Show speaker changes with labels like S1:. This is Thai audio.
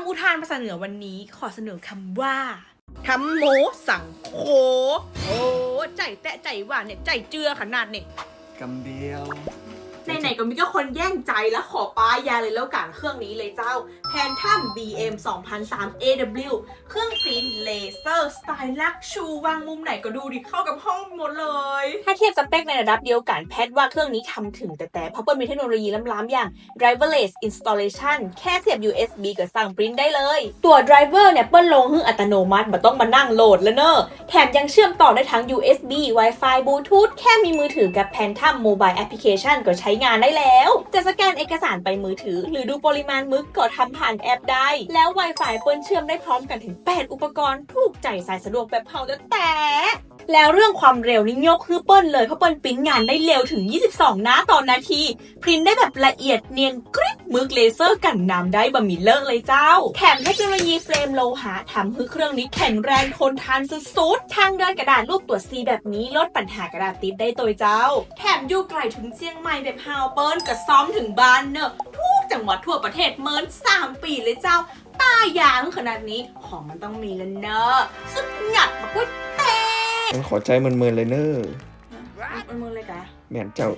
S1: ำอุทานภาษาเหนือวันนี้ขอเสนอคำว่า
S2: ทำโมสั่งโค โอ้ ใจแตะใจหว่าเนี่ย ใจเจือขนาดเนี่ย
S3: กำเดียว
S1: ไหนๆก็มีก็คนแย่งใจแล้วขอป้ายยาเลยแล้วกันเครื่องนี้เลยเจ้า Phantom BM 2003 AW เครื่องปริ้นเลเซอร์สไตล์ลักชูวางมุมไหนก็ดูดิเข้ากับห้องหมดเลย
S4: ถ้าเทียบสเปคในระดับเดียวกันแพทว่าเครื่องนี้ทำถึงแต่แต่เพราะเปิ้ลมีเทคโนโลยีล้ำๆอย่าง driverless installation แค่เสียบ USB กับสั่งปริ้นได้เลย ตัว driver เนี่ยเปิ้ลลงให้อัตโนมัติไม่ต้องมานั่งโหลดแล้วเนอะแถมยังเชื่อมต่อได้ทั้ง USB Wi-Fi Bluetooth แค่มีมือถือกับ Phantom Mobile Application ก็ใช้งานได้แล้ว จะสแกนเอกสารไปมือถือ หรือดูปริมาณมึกก็ทำผ่านแอปได้ แล้ว Wi-Fi เปิ้ลเชื่อมได้พร้อมกันถึง 8 อุปกรณ์ถูกใจสายสะดวกแบบเผาแต่แต่แล้วเรื่องความเร็วนี่ยกคือเปิ้ลเลยเพราะเปิ้ลปริ้นงานได้เร็วถึง 22 หน้าต่อนาทีพริ้นได้แบบละเอียดเนียนกร มึกเลเซอร์กันน้ำได้บะหมี่เลิกเลยเจ้า แถมเทคโนโลยีเฟรมโลหะทำให้เครื่องนี้แข็งแรงทนทานสุดๆ ทางเดินกระดาษรูปตัว C แบบนี้ลดปัญหากระดาษติดได้ตัวเจ้า
S1: แถมอยู่ไกลถึงเชียงใหม่แบบฮาวเปิ้ลกับซ้อมถึงบ้านเนอะทุกจังหวัดทั่วประเทศเมิน3 ปีเลยเจ้าป้ายางขนาดนี้ของมันต้องมีแล้วเนอะสุดหงัดมากกุ้ยเต้
S3: มันขอใจมันเมินๆเลยเนอ
S1: มันมือเลยกะ
S3: แม่นเจ้า